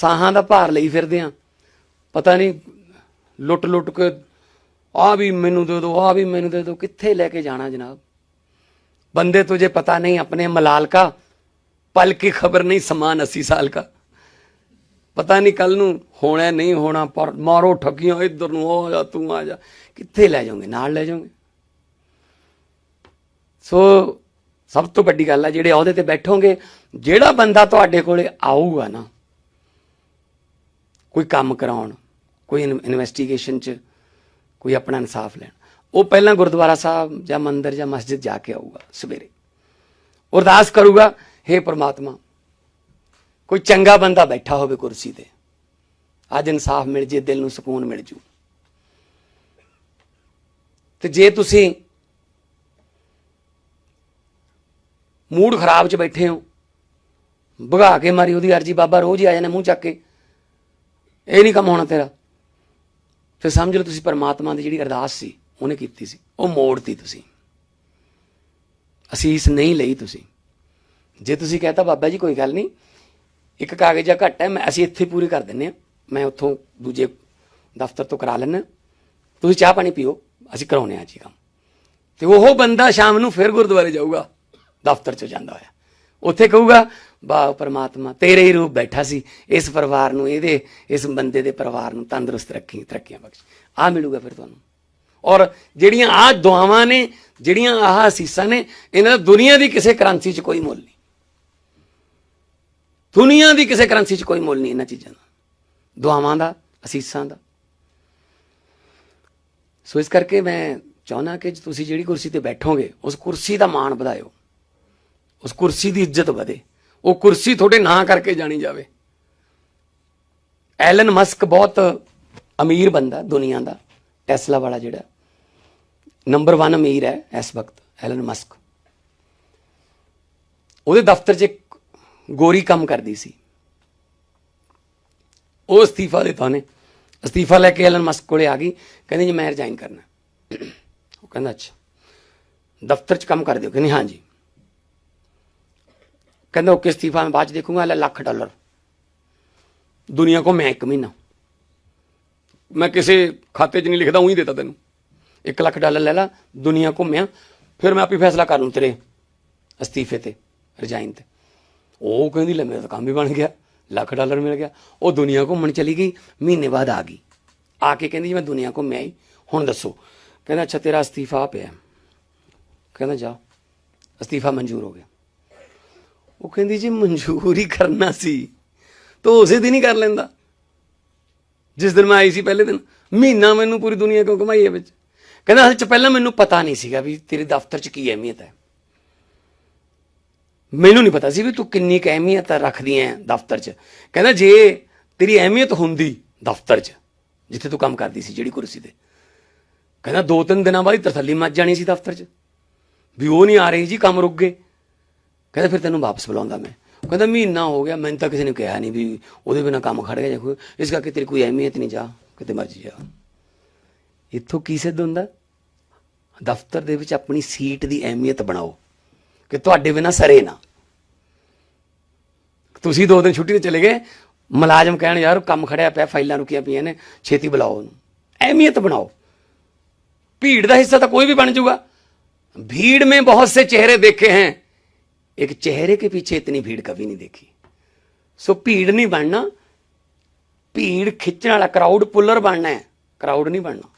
ਸਾਹਾਂ ਦਾ ਭਾਰ ਲਈ ਫਿਰਦੇ ਆ। ਪਤਾ ਨਹੀਂ, ਲੁੱਟ ਲੁੱਟ ਕੇ ਆ ਵੀ ਮੈਨੂੰ ਦੇ ਦਿਓ, ਆ ਵੀ ਮੈਨੂੰ ਦੇ ਦਿਓ, ਕਿੱਥੇ ਲੈ ਕੇ ਜਾਣਾ ਜਨਾਬ? ਬੰਦੇ ਤੁਝੇ ਪਤਾ ਨਹੀਂ ਆਪਣੇ ਮਲਾਲ ਕਾ ਪਲ ਕੀ ਖਬਰ ਨਹੀਂ ਸਮਾਨ 80 ਸਾਲ ਕਾ ਪਤਾ ਨਹੀਂ ਕੱਲ ਨੂੰ ਹੋਣਾ ਨਹੀਂ ਹੋਣਾ, ਪਰ ਮਾਰੋ ਠੱਗੀਆਂ, ਇੱਧਰ ਨੂੰ ਆ ਜਾ, ਤੂੰ ਆ ਜਾ। ਕਿੱਥੇ ਲੈ ਜਾਉਂਗੇ ਨਾਲ ਲੈ ਜਾਉਂਗੇ ਸੋ ਸਭ ਤੋਂ ਵੱਡੀ ਗੱਲ ਆ, ਜਿਹੜੇ ਉਹਦੇ ਤੇ ਬੈਠੋਗੇ, ਜਿਹੜਾ ਬੰਦਾ ਤੁਹਾਡੇ ਕੋਲੇ ਆਊਗਾ ਨਾ ਕੋਈ ਕੰਮ ਕਰਾਉਣ, ਕੋਈ ਇਨਵੈਸਟੀਗੇਸ਼ਨ ਚ ਕੋਈ ਆਪਣਾ ਇਨਸਾਫ ਲੈਣ। ਉਹ ਪਹਿਲਾਂ ਗੁਰਦੁਆਰਾ ਸਾਹਿਬ ਜਾਂ ਮੰਦਿਰ ਜਾਂ ਮਸਜਿਦ ਜਾ ਕੇ ਆਊਗਾ ਸਵੇਰੇ। ਅਰਦਾਸ ਕਰੂਗਾ हे ਪ੍ਰਮਾਤਮਾ, ਕੋਈ ਚੰਗਾ ਬੰਦਾ ਬੈਠਾ ਹੋਵੇ ਕੁਰਸੀ ਤੇ, ਅੱਜ ਇਨਸਾਫ ਮਿਲ ਜੇ, ਦਿਲ ਨੂੰ ਸਕੂਨ ਮਿਲ ਜੂ। ਤੇ ਜੇ ਤੁਸੀਂ ਮੂਡ ਖਰਾਬ 'ਚ ਬੈਠੇ ਹੋ, ਭਗਾ ਕੇ ਮਾਰੀ ਉਹਦੀ ਅਰਜੀ, ਬਾਬਾ ਰੋਜ਼ ਹੀ ਆ ਜਾਣਾ ਮੂੰਹ ਚੱਕ ਕੇ। ਇਹ ਨਹੀਂ ਕੰਮ ਹੋਣਾ ਤੇਰਾ। ਫਿਰ ਸਮਝ ਲਓ ਤੁਸੀਂ ਪਰਮਾਤਮਾ ਦੀ ਜਿਹੜੀ ਅਰਦਾਸ ਸੀ, ਉਹਨੇ ਕੀਤੀ ਸੀ। ਉਹ ਮੋੜਤੀ ਤੁਸੀਂ। ਅਸੀਸ ਨਹੀਂ ਲਈ ਤੁਸੀਂ। ਜੇ ਤੁਸੀਂ ਕਹਤਾ, ਬਾਬਾ ਜੀ, ਕੋਈ ਗੱਲ ਨਹੀਂ। ਇੱਕ ਕਾਗਜ਼ ਜਾਂ ਘੱਟ ਹੈ, ਮੈਂ ਅਸੀਂ ਇੱਥੇ ਪੂਰੀ ਕਰ ਦਿੰਨੇ ਆ ਮੈਂ ਉੱਥੋਂ ਦੂਜੇ ਦਫ਼ਤਰ ਤੋਂ ਕਰਾ ਲੈਣਾ ਤੁਸੀਂ ਚਾਹ ਪਾਣੀ ਪੀਓ, ਅਸੀਂ ਕਰਾਉਨੇ ਆ ਜੀ ਕੰਮ। ਤੇ ਉਹ ਬੰਦਾ ਸ਼ਾਮ ਨੂੰ ਫਿਰ ਗੁਰਦੁਆਰੇ ਜਾਊਗਾ, ਦਫ਼ਤਰ ਚ ਜਾਂਦਾ ਹੋਇਆ। ਉੱਥੇ ਕਹੂਗਾ ਵਾਹ ਪਰਮਾਤਮਾ ਤੇਰੇ ਹੀ ਰੂਪ ਬੈਠਾ ਸੀ। ਇਸ ਪਰਿਵਾਰ ਨੂੰ ਇਹਦੇ, ਇਸ ਬੰਦੇ ਦੇ ਪਰਿਵਾਰ ਨੂੰ ਤੰਦਰੁਸਤ ਰੱਖੀ, ਤਰੱਕੀਆਂ ਬਖਸ਼। ਆ ਮਿਲੂਗਾ ਫਿਰ ਤੁਹਾਨੂੰ। ਔਰ ਜਿਹੜੀਆਂ ਆਹ ਦੁਆਵਾਂ ਨੇ, ਜਿਹੜੀਆਂ ਆਹ ਅਸੀਸਾਂ ਨੇ, ਇਹਨਾਂ ਦਾ ਦੁਨੀਆ ਦੀ ਕਿਸੇ ਕਰੰਸੀ 'ਚ ਕੋਈ ਮੁੱਲ ਨਹੀਂ। ਦੁਨੀਆ ਦੀ ਕਿਸੇ ਕਰੰਸੀ 'ਚ ਕੋਈ ਮੁੱਲ ਨਹੀਂ ਇਹਨਾਂ ਚੀਜ਼ਾਂ ਦਾ। ਦੁਆਵਾਂ ਦਾ, ਅਸੀਸਾਂ ਦਾ। ਸੋ ਇਸ ਕਰਕੇ ਮੈਂ ਚਾਹੁੰਦਾ ਕਿ ਤੁਸੀਂ ਜਿਹੜੀ ਕੁਰਸੀ ਤੇ ਬੈਠੋਗੇ, ਉਸ ਕੁਰਸੀ ਦਾ ਮਾਣ ਵਧਾਇਓ। ਉਸ ਕੁਰਸੀ ਦੀ ਇੱਜ਼ਤ ਵਧੇ। ਉਹ ਕੁਰਸੀ ਤੁਹਾਡੇ ਨਾਂ ਕਰਕੇ ਜਾਣੀ ਜਾਵੇ। ਐਲਨ ਮਸਕ ਬਹੁਤ ਅਮੀਰ ਬੰਦਾ ਦੁਨੀਆ ਦਾ, ਟੈਸਲਾ ਵਾਲਾ ਜਿਹੜਾ। ਨੰਬਰ 1 ਅਮੀਰ ਹੈ ਇਸ ਵਕਤ, ਐਲਨ ਮਸਕ। ਉਹਦੇ ਦਫ਼ਤਰ 'ਚ ਇੱਕ ਗੋਰੀ ਕੰਮ ਕਰਦੀ ਸੀ। ਉਹ ਅਸਤੀਫਾ ਦਿੱਤਾ ਉਹਨੇ। ਅਸਤੀਫਾ ਲੈ ਕੇ ਐਲਨ ਮਸਕ ਕੋਲੇ ਆ ਗਈ। ਕਹਿੰਦੀ ਜੀ ਮੈਂ ਰਿਜ਼ਾਈਨ ਕਰਨਾ। ਉਹ ਕਹਿੰਦਾ, ਅੱਛਾ। ਦਫ਼ਤਰ 'ਚ ਕੰਮ ਕਰਦੇ ਹੋ? ਕਹਿੰਦੀ, ਹਾਂਜੀ। ਕਹਿੰਦਾ ओके इस्तीफा मैं बाद च देखूंगा ले लाख डॉलर दुनिया को मैं एक महीना मैं किसी खाते च नहीं लिखता वही देता तेन एक लाख डॉलर ले ला दुनिया को मैं फिर मैं आप ही फैसला कर लूँ तेरे ਅਸਤੀਫੇ ਤੇ ਰਿਜ਼ਾਈਨ ਤੇ ਉਹ ਕਹਿੰਦੀ ਲੈ ਮੇਰਾ ਤਾਂ ਕੰਮ ਵੀ ਬਣ ਗਿਆ ਲੱਖ ਡਾਲਰ ਮਿਲ ਗਿਆ ਉਹ ਦੁਨੀਆ ਘੁੰਮਣ ਚਲੀ ਗਈ ਮਹੀਨੇ ਬਾਅਦ ਆ ਗਈ ਆ ਕੇ ਕਹਿੰਦੀ ਜੀ ਮੈਂ ਦੁਨੀਆ ਘੁੰਮ ਆਈ ਹੁਣ ਦੱਸੋ ਕਹਿੰਦਾ ਅੱਛਾ ਤੇਰਾ ਅਸਤੀਫਾ ਪਿਆ ਕਹਿੰਦਾ ਜਾ ਅਸਤੀਫਾ ਮਨਜ਼ੂਰ ਹੋ ਗਿਆ ਉਹ ਕਹਿੰਦੀ ਜੀ ਮਨਜ਼ੂਰ ਹੀ ਕਰਨਾ ਸੀ, ਤਾਂ ਉਸੇ ਦਿਨ ਹੀ ਕਰ ਲੈਂਦਾ। ਜਿਸ ਦਿਨ ਮੈਂ ਆਈ ਸੀ ਪਹਿਲੇ ਦਿਨ, ਮਹੀਨਾ ਮੈਨੂੰ ਪੂਰੀ ਦੁਨੀਆ ਕਿਉਂ ਘੁਮਾਈ ਹੈ ਵਿੱਚ? ਕਹਿੰਦਾ ਅਸਲ ਚ ਪਹਿਲਾਂ ਮੈਨੂੰ ਪਤਾ ਨਹੀਂ ਸੀਗਾ ਵੀ ਤੇਰੇ ਦਫ਼ਤਰ ਚ ਕੀ ਅਹਿਮੀਅਤ ਹੈ। ਮੈਨੂੰ ਨਹੀਂ ਪਤਾ ਸੀ ਵੀ ਤੂੰ ਕਿੰਨੀ ਕੁ ਅਹਿਮੀਅਤ ਰੱਖਦੀ ਐ ਦਫ਼ਤਰ 'ਚ। ਕਹਿੰਦਾ ਜੇ ਤੇਰੀ ਅਹਿਮੀਅਤ ਹੁੰਦੀ ਦਫ਼ਤਰ 'ਚ, ਜਿੱਥੇ ਤੂੰ ਕੰਮ ਕਰਦੀ ਸੀ, ਜਿਹੜੀ ਕੁਰਸੀ ਤੇ। ਕਹਿੰਦਾ ਦੋ ਤਿੰਨ ਦਿਨਾਂ ਬਾਅਦ ਹੀ ਤਸੱਲੀ ਮੱਚ ਜਾਣੀ ਸੀ ਦਫ਼ਤਰ 'ਚ। ਵੀ ਉਹ ਨਹੀਂ ਆ ਰਹੀ ਜੀ, ਕੰਮ ਰੁਕ ਗਏ। ਕਹਿੰਦਾ ਫਿਰ ਤੈਨੂੰ ਵਾਪਸ ਬੁਲਾਉਂਦਾ ਮੈਂ। ਕਹਿੰਦਾ ਮਹੀਨਾ ਹੋ ਗਿਆ, ਮੈਨੂੰ ਤਾਂ ਕਿਸੇ ਨੇ ਕਿਹਾ ਨਹੀਂ ਵੀ ਉਹਦੇ ਬਿਨਾ ਕੰਮ ਖੜ ਗਿਆ ਜਾਂ ਕੋਈ। ਇਸ ਕਰਕੇ ਤੇਰੀ ਕੋਈ ਅਹਿਮੀਅਤ ਨਹੀਂ ਜਾ, ਕਿਤੇ ਮਰਜ਼ੀ ਜਾ। ਇੱਥੋਂ ਕੀ ਸਿੱਧ ਹੁੰਦਾ? ਦਫ਼ਤਰ ਦੇ ਵਿੱਚ ਆਪਣੀ ਸੀਟ ਦੀ ਅਹਿਮੀਅਤ ਬਣਾਓ, ਕਿ ਤੁਹਾਡੇ ਬਿਨਾ ਸਰੇ ਨਾ। ਤੁਸੀਂ ਦੋ ਦਿਨ ਛੁੱਟੀ ਤੇ ਚਲੇ ਗਏ, ਮੁਲਾਜ਼ਮ ਕਹਿਣ ਯਾਰ ਕੰਮ ਖੜਿਆ ਪਿਆ, ਫਾਈਲਾਂ ਰੁਕੀਆਂ ਪਈਆਂ ਨੇ, ਛੇਤੀ ਬੁਲਾਓ ਉਹਨੂੰ। ਅਹਿਮੀਅਤ ਬਣਾਓ। ਭੀੜ ਦਾ ਹਿੱਸਾ ਤਾਂ ਕੋਈ ਵੀ ਬਣ ਜਾਊਗਾ। ਭੀੜ ਮੇ ਬਹੁਤ ਸੇ ਚਿਹਰੇ ਦੇਖੇ ਹੈ। एक चेहरे के पीछे इतनी भीड़ कभी नहीं देखी सो भीड़ नहीं बनना भीड़ खिंचने वाला क्राउड पुलर बनना है क्राउड नहीं बनना